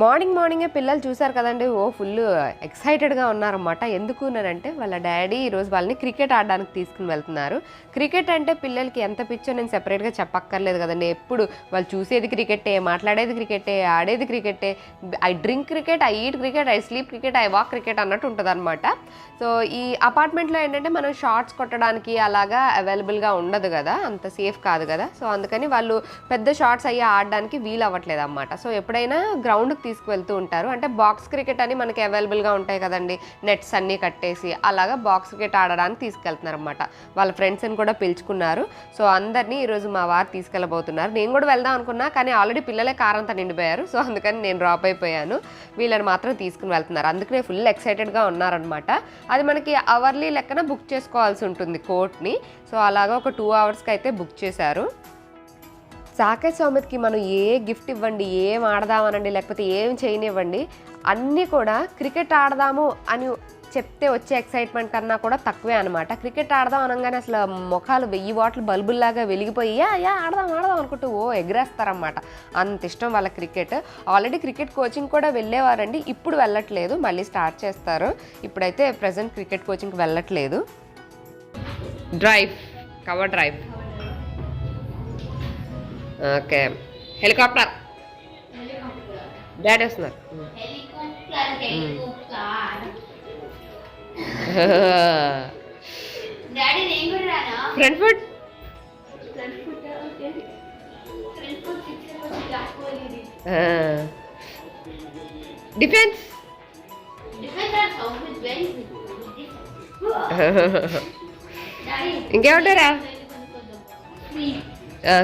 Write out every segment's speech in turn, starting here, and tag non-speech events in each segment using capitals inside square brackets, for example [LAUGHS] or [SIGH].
Morning మార్నింగే పిల్లలు చూసారు కదండి. ఓ ఫుల్ ఎక్సైటెడ్గా ఉన్నారన్నమాట. ఎందుకు అంటే వాళ్ళ డాడీ ఈరోజు వాళ్ళని క్రికెట్ ఆడడానికి తీసుకుని వెళ్తున్నారు. క్రికెట్ అంటే పిల్లలకి ఎంత పిచ్చో నేను సెపరేట్గా చెప్పక్కర్లేదు కదండి. ఎప్పుడు వాళ్ళు చూసేది క్రికెటే మాట్లాడేది క్రికెటే ఆడేది క్రికెటే I drink cricket I eat cricket I sleep cricket I walk cricket అన్నట్టు ఉంటుంది అనమాట సో ఈ అపార్ట్మెంట్లో ఏంటంటే మనం షార్ట్స్ కొట్టడానికి అలాగా అవైలబుల్గా ఉండదు కదా. అంత సేఫ్ కాదు కదా. సో అందుకని వాళ్ళు పెద్ద షార్ట్స్ అయ్యి ఆడడానికి వీలు అవ్వట్లేదు అనమాట సో ఎప్పుడైనా గ్రౌండ్కి తీసుకువెళ్తూ ఉంటారు. అంటే బాక్స్ క్రికెట్ అని మనకి అవైలబుల్గా ఉంటాయి కదండి. నెట్స్ అన్నీ కట్టేసి అలాగా బాక్స్ క్రికెట్ ఆడడానికి తీసుకెళ్తున్నారు అనమాట వాళ్ళ ఫ్రెండ్స్ని కూడా పిలుచుకున్నారు. సో అందరినీ ఈరోజు మా వారు తీసుకెళ్ళబోతున్నారు. నేను కూడా వెళ్దాం అనుకున్నా కానీ ఆల్రెడీ పిల్లలే కారంతా నిండిపోయారు. సో అందుకని నేను డ్రాప్ అయిపోయాను. వీళ్ళని మాత్రం తీసుకుని వెళ్తున్నారు. అందుకనే ఫుల్ ఎక్సైటెడ్గా ఉన్నారనమాట అది మనకి అవర్లీ లెక్కన బుక్ చేసుకోవాల్సి ఉంటుంది కోర్ట్ని. సో అలాగా ఒక టూ అవర్స్కి అయితే బుక్ చేశారు. సాకేత్ సౌమిత్కి మనం ఏ గిఫ్ట్ ఇవ్వండి ఏం ఆడదామనండి లేకపోతే ఏం చేయనివ్వండి అన్నీ కూడా క్రికెట్ ఆడదాము అని చెప్తే వచ్చే ఎక్సైట్మెంట్ కన్నా కూడా తక్కువే అనమాట క్రికెట్ ఆడదాం అనగానే అసలు ముఖాలు వెయ్యి వాట్లు బల్బుల్లాగా వెలిగిపోయి యా యా ఆడదాం ఆడదాం అనుకుంటూ ఓ ఎగరేస్తారనమాట అంత ఇష్టం వాళ్ళ క్రికెట్. ఆల్రెడీ క్రికెట్ కోచింగ్ కూడా వెళ్ళేవారండి ఇప్పుడు వెళ్ళట్లేదు మళ్ళీ స్టార్ట్ చేస్తారు. ఇప్పుడైతే ప్రజెంట్ క్రికెట్ కోచింగ్కి వెళ్ళట్లేదు. Drive cover drive. Okay. Helicopter. Daddy వస్తున్నారు ఫ్రంట్ ఫుట్ దాటుకోలేదు defence? [LAUGHS] ఇంకేమంటారా?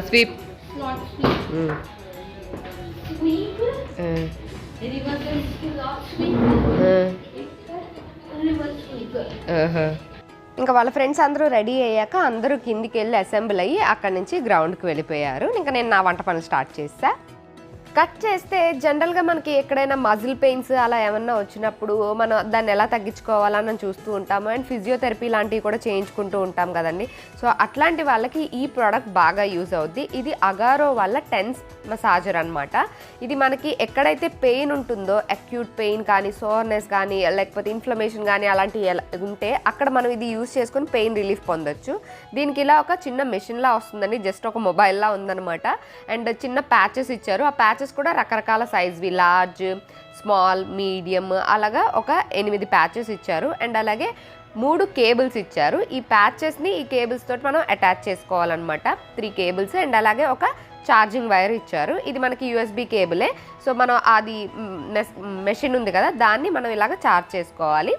Sweep. Not sweep reverse sweep ఇంకా వాళ్ళ ఫ్రెండ్స్ అందరూ రెడీ అయ్యాక అందరూ కిందికి వెళ్ళి అసెంబ్ల్ అయ్యి అక్కడి నుంచి గ్రౌండ్కి వెళ్ళిపోయారు. ఇంకా నేను నా వంట పనులు స్టార్ట్ చేసా కట్ చేస్తే జనరల్గా మనకి ఎక్కడైనా మజిల్ పెయిన్స్ అలా ఏమన్నా వచ్చినప్పుడు మనం దాన్ని ఎలా తగ్గించుకోవాలని చూస్తూ ఉంటాము. అండ్ ఫిజియోథెరపీ లాంటివి కూడా చేయించుకుంటూ ఉంటాం కదండి. సో అట్లాంటి వాళ్ళకి ఈ ప్రోడక్ట్ బాగా యూజ్ అవుద్ది. ఇది అగారో వాళ్ళ టెన్స్ మసాజర్ అనమాట ఇది మనకి ఎక్కడైతే పెయిన్ ఉంటుందో అక్యూట్ పెయిన్ కానీ సోర్నెస్ కానీ లేకపోతే ఇన్ఫ్లమేషన్ కానీ అలాంటివి ఎలా- ఉంటే అక్కడ మనం ఇది యూజ్ చేసుకొని పెయిన్ రిలీఫ్ పొందొచ్చు. దీనికి ఇలా ఒక చిన్న మెషిన్లా వస్తుందండి. జస్ట్ ఒక మొబైల్లా ఉందనమాట అండ్ చిన్న ప్యాచెస్ ఇచ్చారు. ఆ ప్యాచెస్ కూడా రకరకాల సైజ్వి లార్జ్ స్మాల్ మీడియం అలాగా ఒక ఎనిమిది ప్యాచెస్ ఇచ్చారు. అండ్ అలాగే మూడు కేబుల్స్ ఇచ్చారు. ఈ ప్యాచెస్ని ఈ కేబుల్స్ తోటి మనం అటాచ్ చేసుకోవాలన్నమాట. త్రీ కేబుల్స్ అండ్ అలాగే ఒక ఛార్జింగ్ వైర్ ఇచ్చారు. ఇది మనకి యూఎస్బి కేబులే సో మనం అది మెషిన్ ఉంది కదా దాన్ని మనం ఇలాగ ఛార్జ్ చేసుకోవాలి.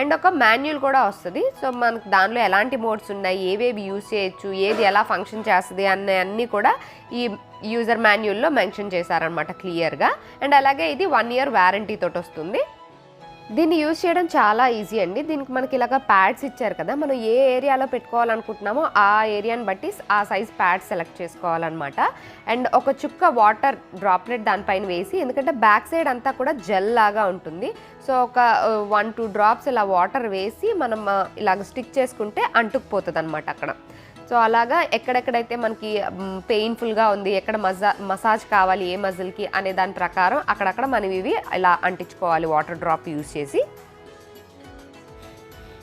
అండ్ ఒక మాన్యువల్ కూడా వస్తుంది. సో మనకు దానిలో ఎలాంటి మోడ్స్ ఉన్నాయి ఏవేవి యూజ్ చేయొచ్చు ఏది ఎలా ఫంక్షన్ చేస్తుంది అనే అన్నీ కూడా ఈ యూజర్ మాన్యువల్లో మెన్షన్ చేశారనమాట క్లియర్గా. అండ్ అలాగే ఇది వన్ ఇయర్ వ్యారంటీ తోటి వస్తుంది. దీన్ని యూజ్ చేయడం చాలా ఈజీ అండి. దీనికి మనకి ఇలాగ ప్యాడ్స్ ఇచ్చారు కదా మనం ఏ ఏరియాలో పెట్టుకోవాలనుకుంటున్నామో ఆ ఏరియాని బట్టి ఆ సైజ్ ప్యాడ్ సెలెక్ట్ చేసుకోవాలన్నమాట. అండ్ ఒక చుక్క వాటర్ డ్రాప్లెట్ దానిపైన వేసి ఎందుకంటే బ్యాక్ సైడ్ అంతా కూడా జెల్ లాగా ఉంటుంది. సో ఒక వన్ టూ డ్రాప్స్ ఇలా వాటర్ వేసి మనం ఇలాగ స్టిక్ చేసుకుంటే అంటుకుపోతుంది అనమాట అక్కడ. సో అలాగా ఎక్కడెక్కడైతే మనకి పెయిన్ఫుల్గా ఉంది ఎక్కడ మజా మసాజ్ కావాలి ఏ మజిల్కి అనే దాని ప్రకారం అక్కడక్కడ మనం ఇవి ఇలా అంటించుకోవాలి వాటర్ డ్రాప్ యూజ్ చేసి.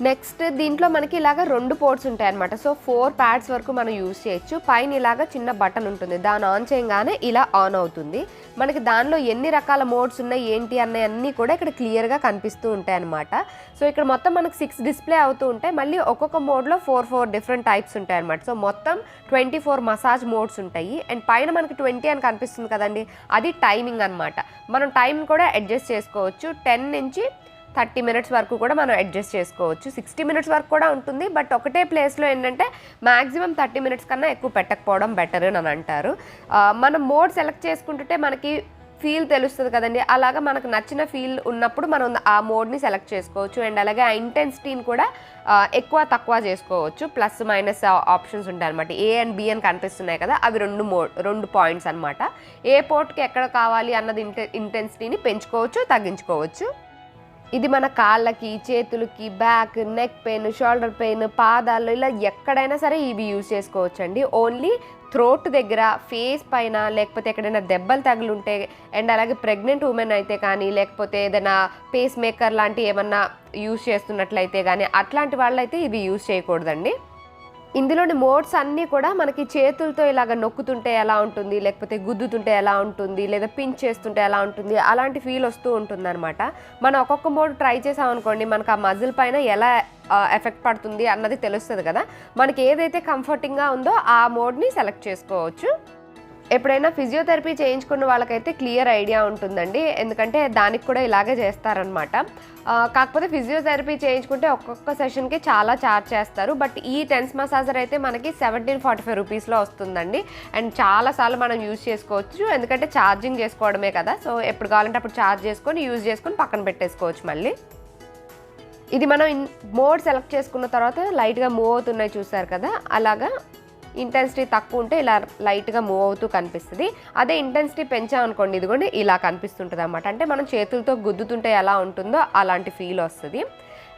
నెక్స్ట్ దీంట్లో మనకి ఇలాగ రెండు పోర్ట్స్ ఉంటాయి అనమాట సో ఫోర్ ప్యాడ్స్ వరకు మనం యూజ్ చేయొచ్చు. పైన ఇలాగ చిన్న బటన్ ఉంటుంది. దాన్ని ఆన్ చేయగానే ఇలా ఆన్ అవుతుంది. మనకి దానిలో ఎన్ని రకాల మోడ్స్ ఉన్నాయి ఏంటి అన్నీ కూడా ఇక్కడ క్లియర్గా కనిపిస్తూ ఉంటాయి అనమాట సో ఇక్కడ మొత్తం మనకి సిక్స్ డిస్ప్లే అవుతూ ఉంటాయి. మళ్ళీ ఒక్కొక్క మోడ్లో ఫోర్ ఫోర్ డిఫరెంట్ టైప్స్ ఉంటాయి అనమాట సో మొత్తం ట్వంటీ ఫోర్ మసాజ్ మోడ్స్ ఉంటాయి. అండ్ పైన మనకి ట్వంటీ అని కనిపిస్తుంది కదండి. అది టైమింగ్ అనమాట మనం టైం కూడా అడ్జస్ట్ చేసుకోవచ్చు. టెన్ నుంచి థర్టీ మినిట్స్ వరకు కూడా మనం అడ్జస్ట్ చేసుకోవచ్చు. సిక్స్టీ మినిట్స్ వరకు కూడా ఉంటుంది. బట్ ఒకటే ప్లేస్లో ఏంటంటే మ్యాక్సిమం థర్టీ మినిట్స్ కన్నా ఎక్కువ పెట్టకపోవడం బెటర్ అని అంటారు. మనం మోడ్ సెలెక్ట్ చేసుకుంటుంటే మనకి ఫీల్ తెలుస్తుంది కదండి. అలాగా మనకు నచ్చిన ఫీల్ ఉన్నప్పుడు మనం ఆ మోడ్ని సెలెక్ట్ చేసుకోవచ్చు. అండ్ అలాగే ఆ ఇంటెన్సిటీని కూడా ఎక్కువ తక్కువ చేసుకోవచ్చు. ప్లస్ మైనస్ ఆప్షన్స్ ఉంటాయి అనమాట ఏ అండ్ బి అని కనిపిస్తున్నాయి కదా అవి రెండు మోడ్ రెండు పాయింట్స్ అనమాట ఏ పోర్ట్కి ఎక్కడ కావాలి అన్నది ఇంటె ఇంటెన్సిటీని పెంచుకోవచ్చు తగ్గించుకోవచ్చు. ఇది మన కాళ్ళకి చేతులకి back neck pain shoulder pain పాదాలు ఇలా ఎక్కడైనా సరే ఇవి యూజ్ చేసుకోవచ్చండి. ఓన్లీ థ్రోట్ దగ్గర ఫేస్ పైన లేకపోతే ఎక్కడైనా దెబ్బలు తగులుంటే అండ్ అలాగే ప్రెగ్నెంట్ ఉమెన్ అయితే కానీ లేకపోతే ఏదైనా పేస్ మేకర్ లాంటి ఏమన్నా యూజ్ చేస్తున్నట్లయితే కానీ అట్లాంటి వాళ్ళైతే ఇవి యూజ్ చేయకూడదండి. ఇందులోని మోడ్స్ అన్నీ కూడా మనకి చేతులతో ఇలాగ నొక్కుతుంటే ఎలా ఉంటుంది లేకపోతే గుద్దుతుంటే ఎలా ఉంటుంది లేదా పించ్ చేస్తుంటే ఎలా ఉంటుంది అలాంటి ఫీల్ వస్తూ ఉంటుంది అనమాట మనం ఒక్కొక్క మోడ్ ట్రై చేసామనుకోండి మనకు ఆ మజిల్ పైన ఎలా ఎఫెక్ట్ పడుతుంది అన్నది తెలుస్తుంది కదా. మనకి ఏదైతే కంఫర్టింగ్గా ఉందో ఆ మోడ్ని సెలెక్ట్ చేసుకోవచ్చు. ఎప్పుడైనా ఫిజియోథెరపీ చేయించుకున్న వాళ్ళకైతే క్లియర్ ఐడియా ఉంటుందండి. ఎందుకంటే దానికి కూడా ఇలాగే చేస్తారనమాట కాకపోతే ఫిజియోథెరపీ చేయించుకుంటే ఒక్కొక్క సెషన్కి చాలా ఛార్జ్ చేస్తారు. బట్ ఈ టెన్స్ మసాజర్ అయితే మనకి సెవెంటీన్ ఫార్టీ ఫైవ్ రూపీస్లో వస్తుందండి. అండ్ చాలాసార్లు మనం యూజ్ చేసుకోవచ్చు. ఎందుకంటే ఛార్జింగ్ చేసుకోవడమే కదా. సో ఎప్పుడు కావాలంటే అప్పుడు ఛార్జ్ చేసుకొని యూజ్ చేసుకొని పక్కన పెట్టేసుకోవచ్చు మళ్ళీ. ఇది మనం మోడ్ సెలెక్ట్ చేసుకున్న తర్వాత లైట్గా మూవ్ అవుతున్నాయి చూసారు కదా. అలాగా ఇంటెన్సిటీ తక్కువ ఉంటే ఇలా లైట్గా మూవ్ అవుతూ కనిపిస్తుంది. అదే ఇంటెన్సిటీ పెంచామనుకోండి ఇదిగోండి ఇలా కనిపిస్తుంటుంది అనమాట అంటే మనం చేతులతో గుద్దుతుంటే ఎలా ఉంటుందో అలాంటి ఫీల్ వస్తుంది.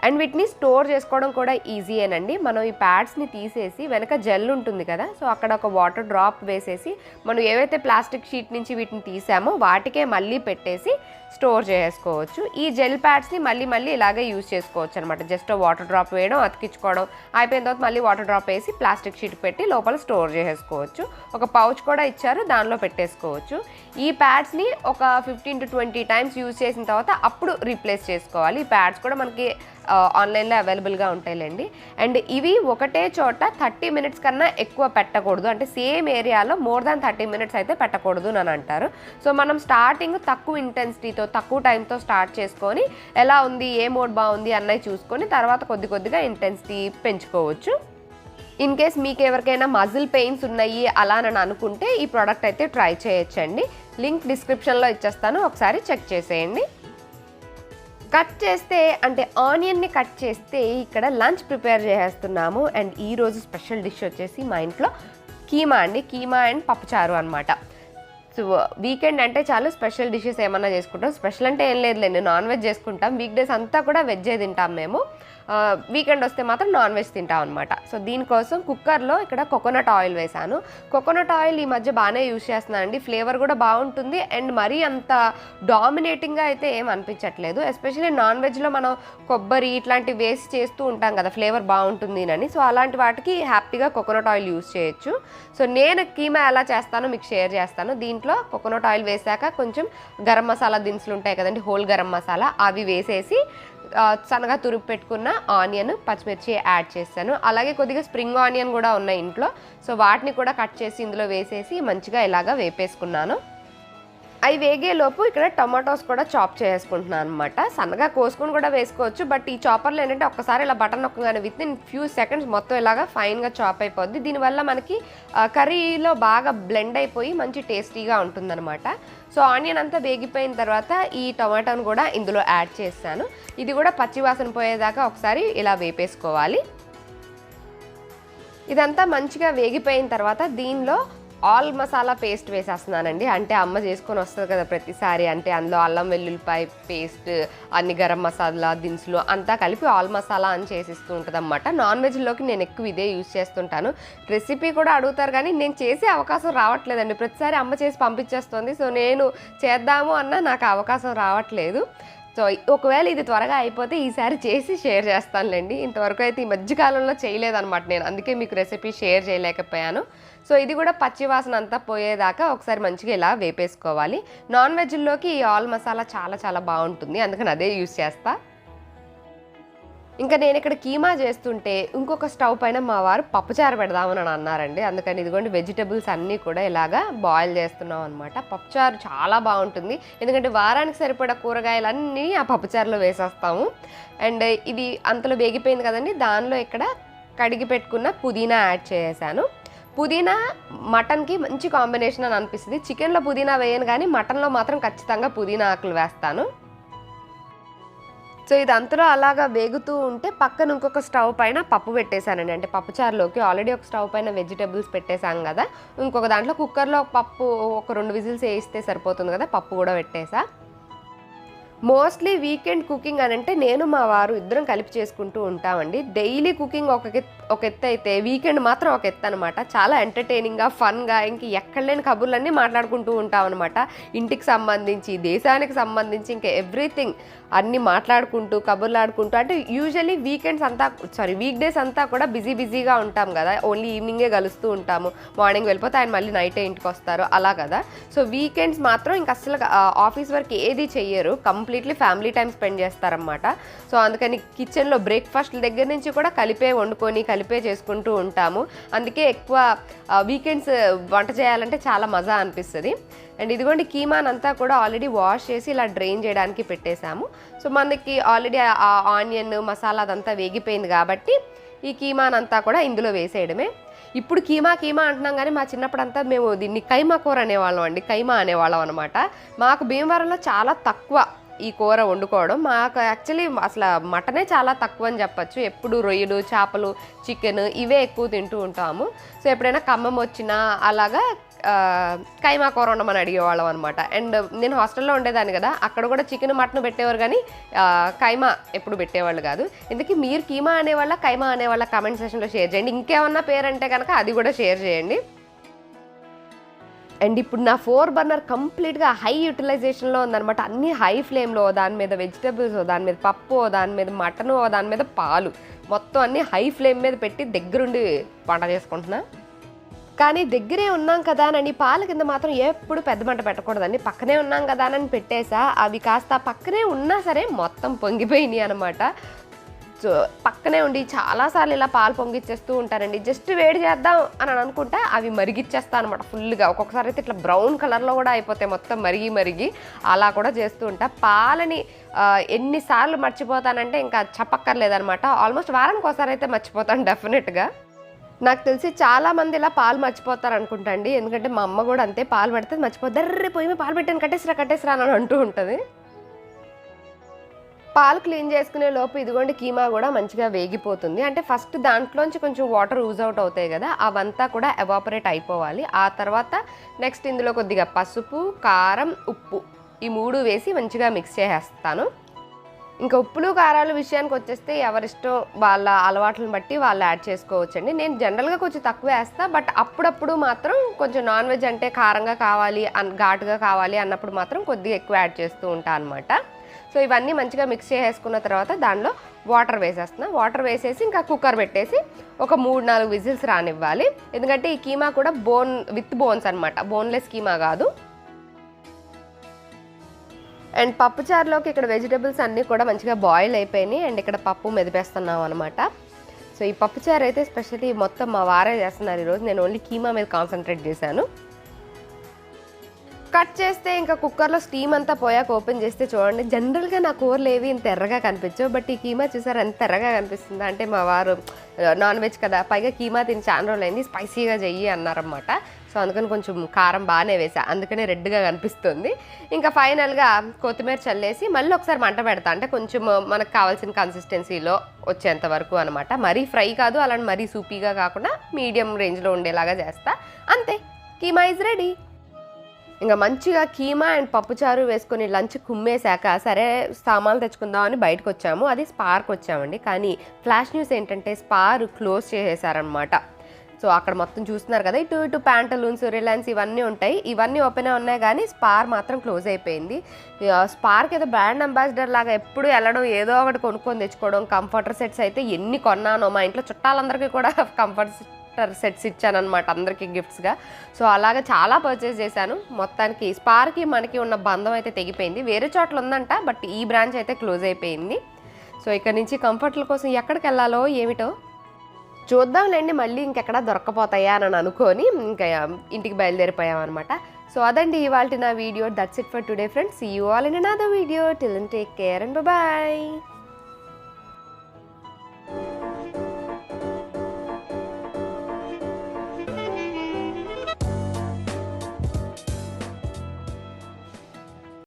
అండ్ వీటిని స్టోర్ చేసుకోవడం కూడా ఈజీయేనండి మనం ఈ ప్యాడ్స్ని తీసేసి వెనక జెల్ ఉంటుంది కదా సో అక్కడ ఒక వాటర్ డ్రాప్ వేసేసి మనం ఏవైతే ప్లాస్టిక్ షీట్ నుంచి వీటిని తీసామో వాటికే మళ్ళీ పెట్టేసి స్టోర్ చేసుకోవచ్చు. ఈ జెల్ ప్యాడ్స్ని మళ్ళీ మళ్ళీ ఇలాగే యూజ్ చేసుకోవచ్చు అనమాట జస్ట్ వాటర్ డ్రాప్ వేయడం అతికించుకోవడం అయిపోయిన తర్వాత మళ్ళీ వాటర్ డ్రాప్ వేసి ప్లాస్టిక్ షీట్ పెట్టి లోపల స్టోర్ చేసుకోవచ్చు. ఒక పౌచ్ కూడా ఇచ్చారు దానిలో పెట్టేసుకోవచ్చు. ఈ ప్యాడ్స్ని ఒక fifteen to twenty times use చేసిన తర్వాత అప్పుడు రీప్లేస్ చేసుకోవాలి. ఈ ప్యాడ్స్ కూడా మనకి ఆన్లైన్లో అవైలబుల్గా ఉంటాయిలేండి. అండ్ ఇవి ఒకటే చోట థర్టీ మినిట్స్ కన్నా ఎక్కువ పెట్టకూడదు. అంటే సేమ్ ఏరియాలో మోర్ దాన్ థర్టీ మినిట్స్ అయితే పెట్టకూడదు అని అంటారు. సో మనం స్టార్టింగ్ తక్కువ ఇంటెన్సిటీతో తక్కువ టైంతో స్టార్ట్ చేసుకొని ఎలా ఉంది ఏ మోడ్ బాగుంది అన్నవి చూసుకొని తర్వాత కొద్ది కొద్దిగా ఇంటెన్సిటీ పెంచుకోవచ్చు. ఇన్ కేస్ మీకు ఎవరికైనా మజిల్ పెయిన్స్ ఉన్నాయి అలా అని అనుకుంటే ఈ ప్రోడక్ట్ అయితే ట్రై చేయొచ్చండి. లింక్ డిస్క్రిప్షన్లో ఇచ్చేస్తాను. ఒకసారి చెక్ చేసేయండి. కట్ చేస్తే అంటే ఆనియన్ని కట్ చేస్తే ఇక్కడ లంచ్ ప్రిపేర్ చేసేస్తున్నాము. అండ్ ఈ రోజు స్పెషల్ డిష్ వచ్చేసి మా ఇంట్లో కీమా అండి. కీమా అండ్ పప్పుచారు అనమాట సో వీకెండ్ అంటే చాలు స్పెషల్ డిషెస్ ఏమన్నా చేసుకుంటాం. స్పెషల్ అంటే ఏం లేదులేండి నాన్ వెజ్ చేసుకుంటాం. వీక్ డేస్ అంతా కూడా వెజ్జే తింటాం మేము. వీకెండ్ వస్తే మాత్రం నాన్ వెజ్ తింటాం అనమాట సో దీనికోసం కుక్కర్లో ఇక్కడ కోకోనట్ ఆయిల్ వేశాను. కోకోనట్ ఆయిల్ ఈ మధ్య బాగానే యూస్ చేస్తున్నానండి. ఫ్లేవర్ కూడా బాగుంటుంది. అండ్ మరీ అంత డామినేటింగ్గా అయితే ఏం అనిపించట్లేదు. ఎస్పెషల్లీ నాన్ వెజ్లో మనం కొబ్బరి ఇట్లాంటివి వేసి చేస్తూ ఉంటాం కదా ఫ్లేవర్ బాగుంటుంది అని. సో అలాంటి వాటికి హ్యాపీగా కోకోనట్ ఆయిల్ యూస్ చేయొచ్చు. సో నేను కీమా ఎలా చేస్తానో మీకు షేర్ చేస్తాను. దీంట్లో కోకోనట్ ఆయిల్ వేసాక కొంచెం గరం మసాలా దినుసులు ఉంటాయి కదండి హోల్ గరం మసాలా అవి వేసేసి సన్నగా తురుపు పెట్టుకున్న ఆనియన్ పచ్చిమిర్చి యాడ్ చేస్తాను. అలాగే కొద్దిగా స్ప్రింగ్ ఆనియన్ కూడా ఉన్నాయి ఇంట్లో. సో వాటిని కూడా కట్ చేసి ఇందులో వేసేసి మంచిగా ఇలాగా వేపేసుకున్నాను. అవి వేగేలోపు ఇక్కడ టొమాటోస్ కూడా చాప్ చేసుకుంటున్నాను అనమాట సన్నగా కోసుకొని కూడా వేసుకోవచ్చు. బట్ ఈ చాపర్లో ఏంటంటే ఒక్కసారి ఇలా బటన్ నొక్కగానే విత్ ఇన్ ఫ్యూ సెకండ్స్ మొత్తం ఇలాగా ఫైన్గా చాప్ అయిపోద్ది. దీనివల్ల మనకి కర్రీలో బాగా బ్లెండ్ అయిపోయి మంచి టేస్టీగా ఉంటుందన్నమాట. సో ఆనియన్ అంతా వేగిపోయిన తర్వాత ఈ టమాటాను కూడా ఇందులో యాడ్ చేస్తాను. ఇది కూడా పచ్చివాసన పోయేదాకా ఒకసారి ఇలా వేపేసుకోవాలి. ఇదంతా మంచిగా వేగిపోయిన తర్వాత దీనిలో ఆల్ మసాలా పేస్ట్ వేసేస్తున్నానండి. అంటే అమ్మ చేసుకొని వస్తుంది కదా ప్రతిసారి. అంటే అందులో అల్లం వెల్లుల్లిపాయ పేస్ట్ అన్ని గరం మసాలా దినుసులు అంతా కలిపి ఆల్ మసాలా అని చేసిస్తూ ఉంటుంది అనమాట నాన్ వెజ్లోకి నేను ఎక్కువ ఇదే యూజ్ చేస్తుంటాను. రెసిపీ కూడా అడుగుతారు కానీ నేను చేసే అవకాశం రావట్లేదండి. ప్రతిసారి అమ్మ చేసి పంపించేస్తుంది. సో నేను చేద్దాము అన్న నాకు అవకాశం రావట్లేదు. సో ఒకవేళ ఇది త్వరగా అయిపోతే ఈసారి చేసి షేర్ చేస్తానులేండి. ఇంతవరకు అయితే ఈ మధ్యకాలంలో చేయలేదన్నమాట నేను. అందుకే మీకు రెసిపీ షేర్ చేయలేకపోయాను. సో ఇది కూడా పచ్చి వాసన అంతా పోయేదాకా ఒకసారి మంచిగా ఇలా వేపేసుకోవాలి. నాన్ వెజ్లోకి ఈ ఆల్ మసాలా చాలా చాలా బాగుంటుంది. అందుకని అదే యూస్ చేస్తాను ఇంకా నేను ఇక్కడ కీమా చేస్తుంటే ఇంకొక స్టవ్ పైన మా వారు పప్పుచారు పెడదామని అని అన్నారండి. అందుకని ఇదిగోండి వెజిటబుల్స్ అన్నీ కూడా ఇలాగా బాయిల్ చేస్తున్నాం అనమాట పప్పుచారు చాలా బాగుంటుంది. ఎందుకంటే వారానికి సరిపడా కూరగాయలన్నీ ఆ పప్పుచారులో వేసేస్తాము. అండ్ ఇది అంతలో వేగిపోయింది కదండి. దానిలో ఇక్కడ కడిగి పెట్టుకున్న పుదీనా యాడ్ చేశాను పుదీనా మటన్కి మంచి కాంబినేషన్ అని అనిపిస్తుంది. చికెన్లో పుదీనా వేయను కానీ మటన్లో మాత్రం ఖచ్చితంగా పుదీనా ఆకులు వేస్తాను. సో ఇది అంతలో అలాగా వేగుతూ ఉంటే పక్కన ఇంకొక స్టవ్ పైన పప్పు పెట్టేశానండి. అంటే పప్పుచారులోకి ఆల్రెడీ ఒక స్టవ్ పైన వెజిటేబుల్స్ పెట్టేశాం కదా. ఇంకొక దాంట్లో కుక్కర్లో పప్పు ఒక రెండు విజిల్స్ వేయిస్తే సరిపోతుంది కదా పప్పు కూడా పెట్టేసా. మోస్ట్లీ వీకెండ్ కుకింగ్ అని అంటే నేను మా వారు ఇద్దరం కలిపి చేసుకుంటూ ఉంటామండి. డైలీ కుకింగ్ ఒక ఒక ఎత్తు అయితే వీకెండ్ మాత్రం ఒక ఎత్తు అనమాట చాలా ఎంటర్టైనింగ్గా ఫన్గా ఇంక ఎక్కడ లేని కబుర్లన్నీ మాట్లాడుకుంటూ ఉంటాం అనమాట ఇంటికి సంబంధించి దేశానికి సంబంధించి ఇంకా ఎవ్రీథింగ్ అన్నీ మాట్లాడుకుంటూ కబుర్లు ఆడుకుంటూ అంటే యూజువల్లీ వీకెండ్స్ అంతా సారీ వీక్ డేస్ అంతా కూడా బిజీ బిజీగా ఉంటాం కదా. ఓన్లీ ఈవినింగే కలుస్తూ ఉంటాము. మార్నింగ్ వెళ్ళిపోతే ఆయన మళ్ళీ నైటే ఇంటికి వస్తారు. అలా కదా. సో వీకెండ్స్ మాత్రం ఇంక అసలు ఆఫీస్ వర్క్ ఏది చెయ్యరు. కంప్లీట్లీ ఫ్యామిలీ టైం స్పెండ్ చేస్తారనమాట సో అందుకని కిచెన్లో బ్రేక్ఫాస్ట్ దగ్గర నుంచి కూడా కలిపే వండుకొని కలిపే చేసుకుంటూ ఉంటాము. అందుకే ఎక్కువ వీకెండ్స్ వంట చేయాలంటే చాలా మజా అనిపిస్తుంది. అండ్ ఇదిగోండి కీమాన్ అంతా కూడా ఆల్రెడీ వాష్ చేసి ఇలా డ్రైన్ చేయడానికి పెట్టేశాము. సో మనకి ఆల్రెడీ ఆ ఆనియన్ మసాలా అదంతా వేగిపోయింది కాబట్టి ఈ కీమాన్ అంతా కూడా ఇందులో వేసేయడమే. ఇప్పుడు కీమా కీమా అంటున్నాం కానీ మా చిన్నప్పుడంతా మేము దీన్ని కైమా కూర అనేవాళ్ళం అండి. కైమా అనేవాళ్ళం అనమాట మాకు భీమవరంలో చాలా తక్కువ ఈ కూర వండుకోవడం. మాకు యాక్చువల్లీ అసలు మటనే చాలా తక్కువ అని చెప్పచ్చు. ఎప్పుడు రొయ్యలు చేపలు చికెన్ ఇవే ఎక్కువ తింటూ ఉంటాము. సో ఎప్పుడైనా ఖమ్మం వచ్చినా అలాగా కైమా కూర ఉండమని అడిగేవాళ్ళం అనమాట అండ్ నేను హాస్టల్లో ఉండేదాన్ని కదా అక్కడ కూడా చికెన్ మటన్ పెట్టేవారు కానీ కైమా ఎప్పుడు పెట్టేవాళ్ళు కాదు. ఎందుకు మీరు కీమా అనేవాళ్ళ కైమా అనేవాళ్ళ కామెంట్ సెషన్లో షేర్ చేయండి. ఇంకేమన్నా పేరు అంటే కనుక అది కూడా షేర్ చేయండి. అండ్ ఇప్పుడు నా ఫోర్ బర్నర్ కంప్లీట్గా హై యూటిలైజేషన్లో ఉందన్నమాట. అన్ని హై ఫ్లేమ్లో దాని మీద వెజిటబుల్స్ దాని మీద పప్పు దాని మీద మటను దాని మీద పాలు. మొత్తం అన్ని హై ఫ్లేమ్ మీద పెట్టి దగ్గరుండి వంట చేసుకుంటున్నా. కానీ దగ్గరే ఉన్నాం కదా అని పాల కింద మాత్రం ఎప్పుడు పెద్ద మంట పెట్టకూడదండి. పక్కనే ఉన్నాం కదా అని పెట్టేసా అవి కాస్త పక్కనే ఉన్నా సరే మొత్తం పొంగిపోయినాయి అనమాట సో పక్కనే ఉండి చాలాసార్లు ఇలా పాలు పొంగిచ్చేస్తూ ఉంటారండి. జస్ట్ వేడి చేద్దాం అని అని అనుకుంటే అవి మరిగిచ్చేస్తా అనమాట ఫుల్గా ఒక్కొక్కసారి అయితే ఇట్లా బ్రౌన్ కలర్లో కూడా అయిపోతాయి. మొత్తం మరిగి మరిగి అలా కూడా చేస్తూ ఉంటా. పాలని ఎన్నిసార్లు మర్చిపోతానంటే ఇంకా చెప్పక్కర్లేదనమాట ఆల్మోస్ట్ వారానికి ఒకసారి అయితే మర్చిపోతాను డెఫినెట్గా. నాకు తెలిసి చాలామంది ఇలా పాలు మర్చిపోతారు అనుకుంటా అండి. ఎందుకంటే మా అమ్మ కూడా అంతే పాలు పడితే మర్చిపోతారు రే పోయి పాలు పెట్టాను కట్టేసిరా కట్టేసిరా అని అంటూ ఉంటుంది. పాలు క్లీన్ చేసుకునే లోపు ఇదిగోండి కీమా కూడా మంచిగా వేగిపోతుంది. అంటే ఫస్ట్ దాంట్లోంచి కొంచెం వాటర్ యూజ్ అవుట్ అవుతాయి కదా అవంతా కూడా ఎవాపరేట్ అయిపోవాలి. ఆ తర్వాత నెక్స్ట్ ఇందులో కొద్దిగా పసుపు కారం ఉప్పు ఈ మూడు వేసి మంచిగా మిక్స్ చేసేస్తాను. ఇంకా ఉప్పులు కారాలు విషయానికి వచ్చేస్తే ఎవరిష్టం వాళ్ళ అలవాట్లను బట్టి వాళ్ళు యాడ్ చేసుకోవచ్చండి. నేను జనరల్గా కొంచెం తక్కువ వేస్తా బట్ అప్పుడప్పుడు మాత్రం కొంచెం నాన్ వెజ్ అంటే కారంగా కావాలి అన్ ఘాటుగా కావాలి అన్నప్పుడు మాత్రం కొద్దిగా ఎక్కువ యాడ్ చేస్తూ ఉంటాను అనమాట సో ఇవన్నీ మంచిగా మిక్స్ చేసేసుకున్న తర్వాత దానిలో వాటర్ వేసేస్తున్నా. వాటర్ వేసేసి ఇంకా కుక్కర్ పెట్టేసి ఒక మూడు నాలుగు విజిల్స్ రానివ్వాలి. ఎందుకంటే ఈ కీమా కూడా బోన్ విత్ బోన్స్ అనమాట బోన్లెస్ కీమా కాదు. అండ్ పప్పు చారులోకి ఇక్కడ వెజిటబుల్స్ అన్నీ కూడా మంచిగా బాయిల్ అయిపోయినాయి. అండ్ ఇక్కడ పప్పు మెదిపేస్తున్నాం అనమాట సో ఈ పప్పు చారు అయితే స్పెషల్లీ మొత్తం మా వారే చేస్తున్నారు ఈరోజు. నేను ఓన్లీ కీమా మీద కాన్సన్ట్రేట్ చేశాను. కట్ చేస్తే ఇంకా కుక్కర్లో స్టీమ్ అంతా పోయాక ఓపెన్ చేస్తే చూడండి. జనరల్గా నా కూరలు ఏవి ఇంత ఎర్రగా కనిపించవు. బట్ ఈ కీమా చూసారు ఎంత ఎర్రగా కనిపిస్తుంది? అంటే మా వారు నాన్ వెజ్ కదా పైగా కీమా తిని చాలా రోజులు స్పైసీగా చెయ్యి అన్నారన్నమాట. సో అందుకని కొంచెం కారం బాగానే వేసా అందుకనే రెడ్గా కనిపిస్తుంది. ఇంకా ఫైనల్గా కొత్తిమీర చల్లేసి మళ్ళీ ఒకసారి మంట పెడతా. అంటే కొంచెం మనకు కావాల్సిన కన్సిస్టెన్సీలో వచ్చేంత వరకు అనమాట మరీ ఫ్రై కాదు అలాంటి మరీ సూపీగా కాకుండా మీడియం రేంజ్లో ఉండేలాగా చేస్తా. అంతే. కీమా ఇస్ రెడీ ఇంకా మంచిగా కీమా అండ్ పప్పుచారు వేసుకొని లంచ్ కుమ్మేశాక సరే సామాన్లు తెచ్చుకుందాం అని బయటకు వచ్చాము అది స్పార్క్ వచ్చామండి. కానీ ఫ్లాష్ న్యూస్ ఏంటంటే స్పార్ క్లోజ్ చేసేసారనమాట సో అక్కడ మొత్తం చూస్తున్నారు కదా ఇటు ఇటు ప్యాంటలూన్స్ రిలయన్స్ ఇవన్నీ ఉంటాయి. ఇవన్నీ ఓపెన్ ఉన్నాయి కానీ స్పార్ మాత్రం క్లోజ్ అయిపోయింది. స్పార్క్ ఏదో బ్రాండ్ అంబాసిడర్ లాగా ఎప్పుడు వెళ్ళడం ఏదో ఒకటి కొనుక్కొని తెచ్చుకోవడం కంఫర్టర్ సెట్స్ అయితే ఎన్ని కొన్నానో మా ఇంట్లో చుట్టాలందరికీ కూడా [LAUGHS] కంఫర్ట్ సెట్స్ ఇచ్చాను అనమాట అందరికీ గిఫ్ట్స్గా. సో అలాగా చాలా పర్చేస్ చేశాను. మొత్తానికి స్పార్కి మనకి ఉన్న బంధం అయితే తెగిపోయింది. వేరే చోట్ల ఉందంట బట్ ఈ బ్రాంచ్ అయితే క్లోజ్ అయిపోయింది. సో ఇక్కడ నుంచి కంఫర్ట్ల కోసం ఎక్కడికి వెళ్ళాలో ఏమిటో చూద్దాంలేండి మళ్ళీ ఇంకెక్కడ దొరకపోతాయా అని అనుకొని ఇంకా ఇంటికి బయలుదేరిపోయామన్నమాట. సో అదండి ఇవాళ నా video. That's it for today friends you all in another video till take care and bye